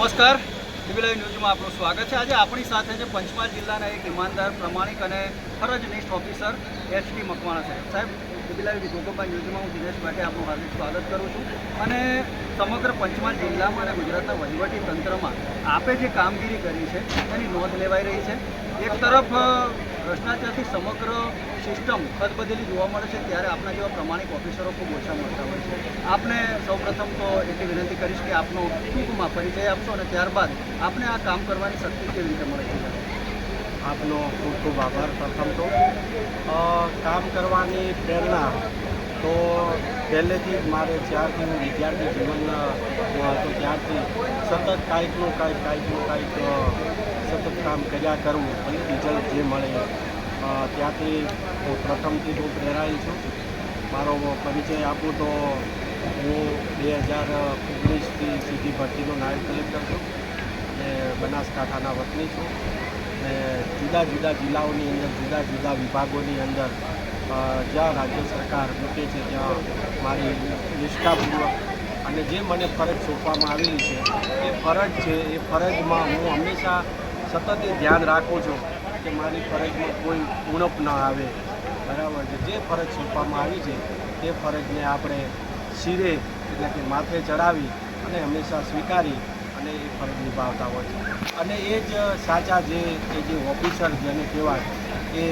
નમસ્કાર. ટીવી ન્યૂઝમાં આપનું સ્વાગત છે. આજે આપણી સાથે છે પંચમહાલ જિલ્લાના એક ઈમાનદાર, પ્રમાણિક અને ફરજનિષ્ઠ ઓફિસર એચ ટી મકવાણા સાહેબ. સાહેબ, ટીવી ગોગોબાઈ ન્યૂઝમાં હું દિનેશ માટે આપનું હાર્દિક સ્વાગત કરું છું. અને સમગ્ર પંચમહાલ જિલ્લામાં અને ગુજરાતના વહીવટી તંત્રમાં આપે જે કામગીરી કરી છે, એની નોંધ લેવાઈ રહી છે. એક તરફ ભ્રષ્ટાચારથી સમગ્ર સિસ્ટમ ખદબદેલી જોવા મળે છે ત્યારે આપણા જેવા પ્રમાણિક ઓફિસરો ખૂબ ઓછા મળતા હોય છે. આપને સૌપ્રથમ તો એટલી વિનંતી કરીશ કે આપનો ટૂંકમાં પરિચય આપશો અને ત્યારબાદ આપને આ કામ કરવાની શક્તિ કેવી રીતે મળે છે? આપનો ખૂબ ખૂબ આભાર પ્રથમ તો. કામ કરવાની પ્રેરણા તો પહેલેથી જ મારે જ્યારથી હું વિદ્યાર્થી જીવનમાં હતો ત્યારથી સતત કાંઈકનું કાંઈક કાંઈકનું કાંઈક સતત કામ કર્યા કરવું અને રિઝલ્ટ જે મળે ત્યાંથી હું પ્રથમથી હું પ્રેરાયેલ છું. મારો પરિચય આપું તો હું બે હજાર ઓગણીસથી સીધી ભરતીનો નાયબ કલેક્ટર છું અને બનાસકાંઠાના વતની છું ને જુદા જુદા જિલ્લાઓની અંદર, જુદા જુદા વિભાગોની અંદર જ્યાં રાજ્ય સરકાર મૂકે છે, ત્યાં મારી નિષ્ઠાપૂર્વક અને જે મને ફરજ સોંપવામાં આવેલી છે, એ ફરજ છે, એ ફરજમાં હું હંમેશા સતત એ ધ્યાન રાખું છું કે મારી ફરજમાં કોઈ ઉણપ ન આવે. બરાબર છે. જે ફરજ સોંપવામાં આવી છે, તે ફરજને આપણે શિરે એટલે કે માથે ચડાવી અને હંમેશા સ્વીકારી અને એ ફરજ નિભાવતા હોય છે. અને એ જ સાચા જે એ જે ઓફિસર જેને કહેવાય એ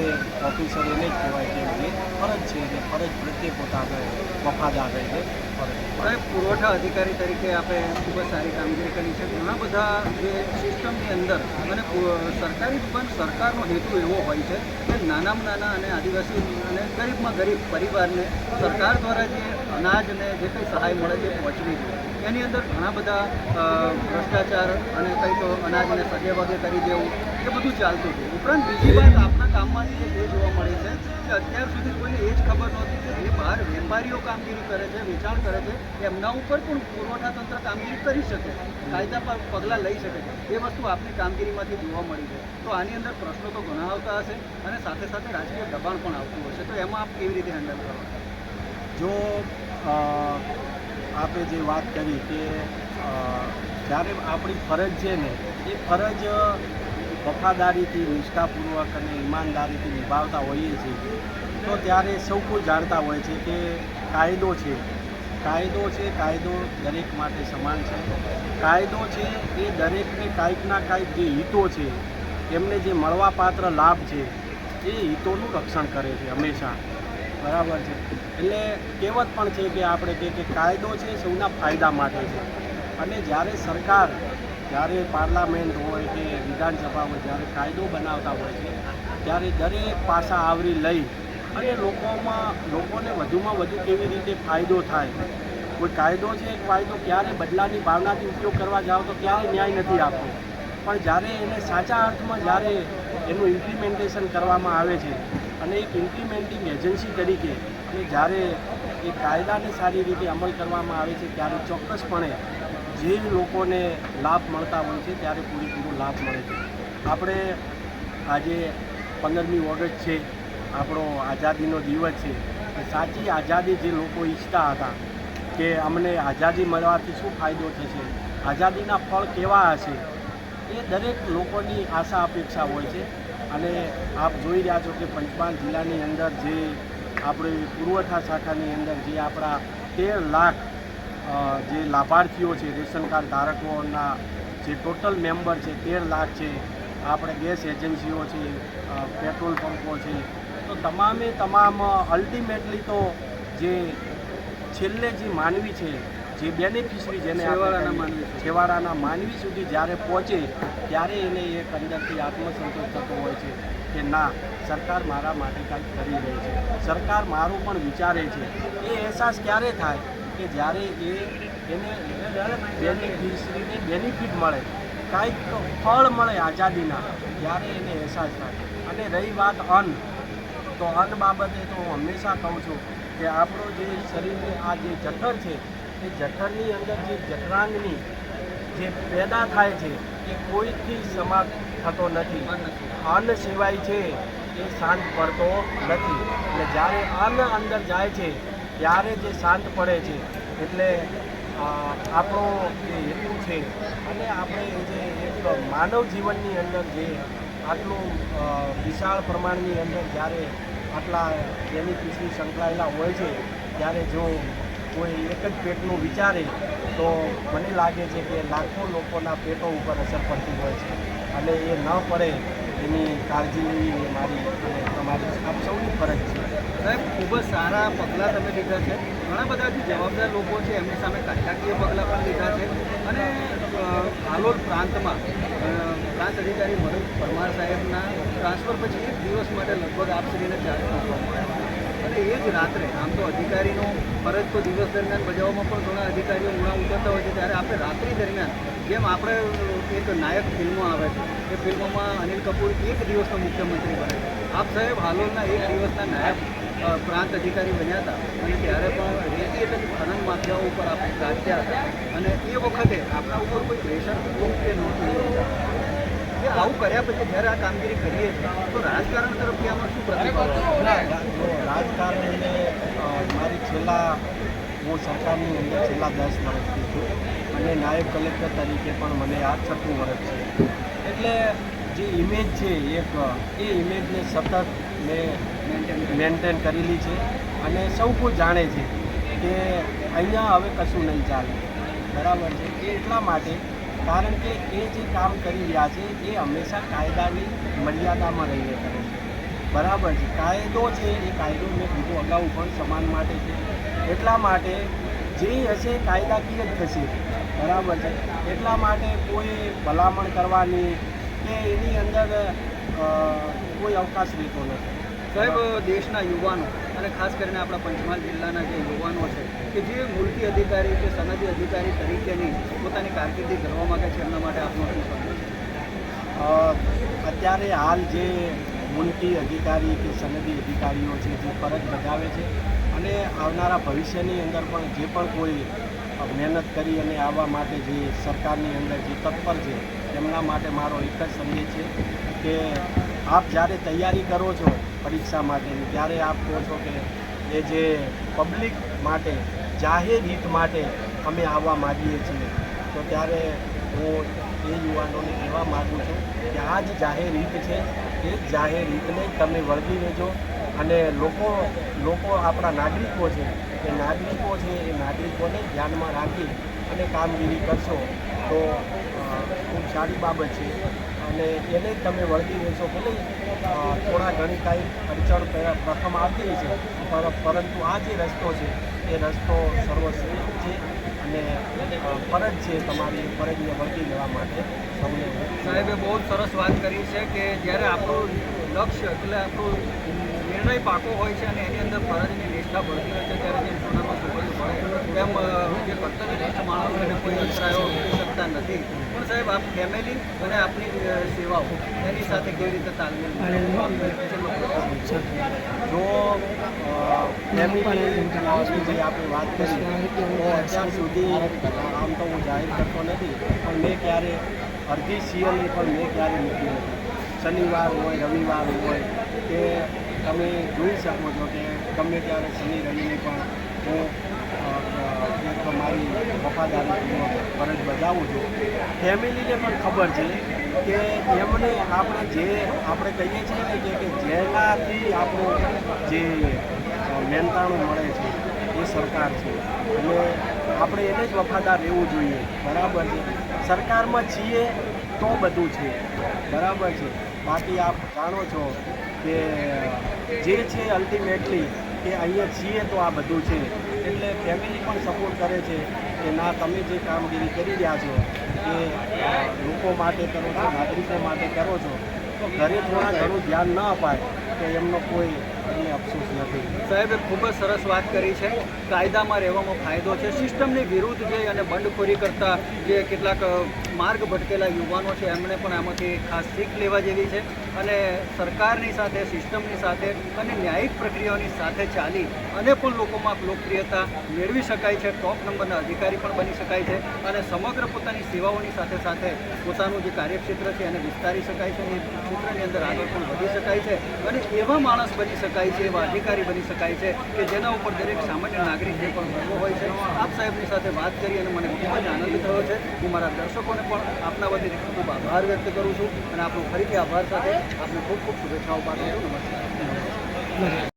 ઓફિસર એને જ કહેવાય છે જે ફરજ છે એટલે ફરજ પ્રત્યે પોતાને વફાદાર રહીને ફરજ. પુરવઠા અધિકારી તરીકે આપણે ખૂબ જ સારી કામગીરી કરી છે. ઘણા બધા જે સિસ્ટમની અંદર અને સરકારી પણ સરકારનો હેતુ એવો હોય છે કે નાનામાં નાના અને આદિવાસી અને ગરીબમાં ગરીબ પરિવારને સરકાર દ્વારા જે અનાજને જે કંઈ સહાય મળે છે પહોંચવી જોઈએ. એની અંદર ઘણા બધા ભ્રષ્ટાચાર અને કંઈક અનાજને સગે વગે કરી દેવું એ બધું ચાલતું હતું ઉપરાંત બીજી વાત કામમાંથી એક એ જોવા મળે છે કે અત્યાર સુધી કોઈને એ જ ખબર નહોતી કે જે બહાર વેપારીઓ કામગીરી કરે છે, વેચાણ કરે છે એમના ઉપર પણ પુરવઠા તંત્ર કામગીરી કરી શકે, કાયદા પર પગલાં લઈ શકે એ વસ્તુ આપની કામગીરીમાંથી જોવા મળી છે. તો આની અંદર પ્રશ્નો તો ઘણા આવતા હશે અને સાથે સાથે રાજકીય દબાણ પણ આવતું હશે. તો એમાં આપ કેવી રીતે હેન્ડલ કરો? જો આપણે આપે જે વાત કરી કે જ્યારે આપણી ફરજ છે ને, એ ફરજ વફાદારીથી, નિષ્ઠાપૂર્વક અને ઈમાનદારીથી નિભાવતા હોઈએ છીએ. તો ત્યારે સૌ કોઈ જાણતા હોય છે કે કાયદો છે. કાયદો છે, કાયદો દરેક માટે સમાન છે. કાયદો છે, એ દરેકને કાંઈકના કાંઈક જે હિતો છે એમને જે મળવાપાત્ર લાભ છે, એ હિતોનું રક્ષણ કરે છે હંમેશા. બરાબર છે. એટલે કહેવત પણ છે કે આપણે કે કાયદો છે, સૌના ફાયદા માટે છે. અને જ્યારે સરકાર જ્યારે પાર્લામેન્ટ હોય કે વિધાનસભા હોય જ્યારે કાયદો બનાવતા હોય છે, ત્યારે દરેક પાસા આવરી લઈ અને લોકોમાં, લોકોને વધુમાં વધુ કેવી રીતે ફાયદો થાય? કોઈ કાયદો છે કાયદો ક્યારે બદલાની ભાવનાથી ઉપયોગ કરવા જાઓ તો ક્યારે ન્યાય નથી આપતો. પણ જ્યારે એને સાચા અર્થમાં જ્યારે એનું ઇમ્પ્લિમેન્ટેશન કરવામાં આવે છે અને એક ઇમ્પ્લિમેન્ટિંગ એજન્સી તરીકે અને જ્યારે એ કાયદાને સારી રીતે અમલ કરવામાં આવે છે ત્યારે ચોક્કસપણે જે લોકોને લાભ મળતા હોય છે, ત્યારે પૂરેપૂરો લાભ મળે છે. આપણે આજે પંદરમી ઓગસ્ટ છે, આપણો આઝાદીનો દિવસ છે. સાચી આઝાદી જે લોકો ઈચ્છતા હતા કે અમને આઝાદી મળવાથી શું ફાયદો થશે, આઝાદીના ફળ કેવા હશે, એ દરેક લોકોની આશા અપેક્ષા હોય છે. અને આપ જોઈ રહ્યા છો કે પંચમહાલ જિલ્લાની અંદર જે આપણી પુરવઠા શાખાની અંદર જે આપણા તેર લાખ જે લાભાર્થીઓ છે રેશન કાર્ડ ધારકોના જે ટોટલ મેમ્બર છે તેર લાખ છે. આપણે ગેસ એજન્સીઓ છે પેટ્રોલ પંપો છે. તો તમામે તમામ અલ્ટિમેટલી તો જે છેલ્લે જે માનવી છે જે બેનિફિશરી જેને છેવાડાના માનવી છેવાડાના માનવી સુધી જ્યારે પહોંચે ત્યારે એને એક અંદરથી આત્મસંતોષ થતો હોય છે કે ના સરકાર મારા માટે કાંઈક કરી રહી છે. સરકાર મારું પણ વિચારે છે. એ અહેસાસ ક્યારે થાય? કે જ્યારે એ એને બેનિફિશરીને બેનિફિટ મળે, કાંઈક ફળ મળે આઝાદીના, ત્યારે એને અહેસાસ થાય. અને રહી વાત અન્ન, તો અન્ન બાબતે તો હું હંમેશા કહું છું કે આપણો જે શરીરને આ જે જઠર છે, એ જઠરની અંદર જે જઠરાંગની જે પેદા થાય છે, એ કોઈથી સમાપ્ત થતો નથી. અન્ન સિવાય છે એ શાંત પડતો નથી. એટલે જ્યારે અન્ન અંદર જાય છે ત્યારે જે શાંત પડે છે, એટલે આપણો જે હેતુ છે, અને આપણે જે એક માનવ જીવનની અંદર જે આટલું વિશાળ પ્રમાણની અંદર જ્યારે આટલા બેનિફિશરી સંકળાયેલા હોય છે, ત્યારે જો કોઈ એક જ પેટનું વિચારે, તો મને લાગે છે કે લાખો લોકોના પેટો ઉપર અસર પડતી હોય છે. અને એ ન પડે એની કાળજી લેવી એ મારી અને તમારી આપ સૌની ફરજ છે. સાહેબ, ખૂબ જ સારા પગલાં તમે લીધા છે. ઘણા બધા જે જવાબદાર લોકો છે, એમની સામે કાયદાકીય પગલાં પણ લીધા છે. અને હાલોલ પ્રાંતમાં પ્રાંત અધિકારી મનોજ પરમાર સાહેબના ટ્રાન્સફર પછી એક દિવસ માટે લગભગ આપશ્રીને ચાર્જ મૂકવામાં આવ્યો. અને એ જ રાત્રે, આમ તો અધિકારીનો ફરજ તો દિવસ દરમિયાન બજાવવામાં પણ ઘણા અધિકારીઓ ઉણા ઉતરતા હોય છે. ત્યારે આપણે રાત્રિ દરમિયાન, જેમ આપણે એક નાયક ફિલ્મો આવે છે, એ ફિલ્મોમાં અનિલ કપૂર એક દિવસનો મુખ્યમંત્રી બને આપ સાહેબ હાલોલના એક દિવસના નાયક પ્રાંત અધિકારી બન્યા હતા. અને ત્યારે પણ રેતી એટલે ખનન માફિયાઓ ઉપર આપણે ગાજ્યા હતા. અને એ વખતે આપણા ઉપર કોઈ પ્રેશર હતું કે નહોતું? આવું કર્યા પછી જ્યારે આ કામગીરી કરીએ તો રાજકારણ તરફથી આમાં શું પ્રતિભાવ છે? રાજકારણ મારી છેલ્લા, હું સરકારની અંદર છેલ્લા દસ વર્ષથી છું અને નાયબ કલેક્ટર તરીકે પણ મને આ છઠ્ઠું વર્ષ છે. એટલે જે ઇમેજ છે, એક, એ ઇમેજને સતત મેં મેન્ટેન કરેલી છે અને સૌ કોઈ જાણે છે કે અહીંયા હવે કશું નહીં ચાલે. બરાબર છે? એ એટલા માટે કારણ કે એ જે કામ કરી રહ્યા છે, એ હંમેશા કાયદાની મર્યાદામાં રહીને કરે છે. બરાબર છે. કાયદો છે, એ કાયદો મેં કીધું, અગાઉ પણ સમાન માટે છે. એટલા માટે જે હશે કાયદાકીય જ થશે. બરાબર છે. એટલા માટે કોઈ ભલામણ કરવાની કે એની અંદર કોઈ અવકાશ રહેતો નથી. સાહેબ, દેશના યુવાનો અને ખાસ કરીને આપણા પંચમહાલ જિલ્લાના જે યુવાનો છે, કે જે મુલકી અધિકારી કે સનદી અધિકારી તરીકેની પોતાની કારકિર્દી કરવા માંગે છે, એમના માટે આપનો શું? અત્યારે હાલ જે મુલકી અધિકારી કે સનદી અધિકારીઓ છે, જે ફરજ બજાવે છે અને આવનારા ભવિષ્યની અંદર પણ જે પણ કોઈ મહેનત કરી અને આવવા માટે જે સરકારની અંદર જે તત્પર છે, તેમના માટે મારો એક જ સંદેશ છે કે આપ જ્યારે તૈયારી કરો છો પરીક્ષા માટેની ત્યારે આપ કહો છો કે એ જે પબ્લિક માટે, જાહેર હિત માટે અમે આવવા માગીએ છીએ. તો ત્યારે હું એ યુવાનોને કહેવા માગું છું કે આ જ જાહેર હિત છે. એ જ જાહેર હિતને તમે વળગી લેજો અને લોકો લોકો આપણા નાગરિકો છે, એ નાગરિકો છે, એ નાગરિકોને ધ્યાનમાં રાખી અને કામગીરી કરશો. તો ખૂબ સારી બાબત છે. અને એને તમે વળગી રહેશો ભલે થોડા ઘણી કાંઈ અડચણ પ્રથમ આવતી છે પર- પરંતુ આ જે રસ્તો છે એ રસ્તો સર્વશ્રેષ્ઠ છે અને ફરજ છે તમારી ફરજને વળગી લેવા માટે તમને સાહેબે બહુ સરસ વાત કરી છે કે જ્યારે આપણું લક્ષ્ય એટલે આપણું નિર્ણય પાકો હોય છે અને એની અંદર ફરજની નિષ્ઠા ભળતી હોય છે ત્યારે જે સોનામાં સુગંધ ભળે તેમ જે કર્તવ્યનિષ્ઠ માણસો એને કોઈ અંતરાયો મૂકી નથી. પણ સાહેબ આપ ફેમિલી અને આપની સેવાઓ એની સાથે કેવી રીતે તાલમેલ? જો ફેમિલી જે આપણે વાત કરીએ તો અત્યાર સુધી આમ તો હું જાહેર કરતો નથી પણ મેં ક્યારે અડધી સીએલની પણ મેં ક્યારે મૂકી નથી. શનિવાર હોય રવિવાર હોય કે તમે જોઈ શકો છો કે ગમે ત્યારે શનિ રવિની પણ હું અ, મારી વફાદારીપૂર્વક ફરજ બજાવું છું. ફેમિલીને પણ ખબર છે કે એમને આપણે જે આપણે કહીએ છીએ ને કે જેનાથી આપણું જે મહેનતાણું મળે છે એ સરકાર છે. એટલે આપણે એને જ વફાદાર રહેવું જોઈએ. બરાબર છે? સરકારમાં છીએ તો બધું છે. બરાબર છે? બાકી આપ જાણો છો કે જે છે અલ્ટિમેટલી કે અહીંયા છીએ તો આ બધું છે. એટલે ફેમિલી પણ સપોર્ટ કરે છે કે ના, તમે જે કામગીરી કરી રહ્યા છો, એ લોકો માટે કરો છો, નાગરિકો માટે કરો છો, તો ઘરે થોડા ઘણું ધ્યાન ન અપાય કે એમનો કોઈ એમને અફસોસ નથી. સાહેબે ખૂબ જ સરસ વાત કરી છે. કાયદામાં રહેવામાં ફાયદો છે. સિસ્ટમની વિરુદ્ધ જે અને બંડખોરી કરતા જે કેટલાક માર્ગ ભટકેલા યુવાનો છે એમણે પણ આમાંથી ખાસ શીખ લેવા જેવી છે અને સરકારની સાથે, સિસ્ટમની સાથે અને ન્યાયિક પ્રક્રિયાઓની સાથે ચાલી અને પણ લોકોમાં લોકપ્રિયતા મેળવી શકાય છે. ટોપ નંબરના અધિકારી પણ બની શકાય છે અને સમગ્ર પોતાની સેવાઓની સાથે સાથે પોતાનું જે કાર્યક્ષેત્ર છે એને વિસ્તારી શકાય છે અને ક્ષેત્રની અંદર આગળ પણ વધી શકાય છે અને એવા માણસ બની શકાય છે, એવા અધિકારી બની શકાય છે કે જેના ઉપર દરેક સામાન્ય નાગરિકને પણ ગર્વ હોય છે. આપ સાહેબની સાથે વાત કરી અને મને ખૂબ જ આનંદ થયો છે. હું મારા દર્શકોને પણ આપના વતી ખૂબ આભાર વ્યક્ત કરું છું અને આપનો ફરીથી આભાર સાથે આપને ખૂબ ખૂબ શુભેચ્છાઓ પાઠવું છું. નમસ્કાર.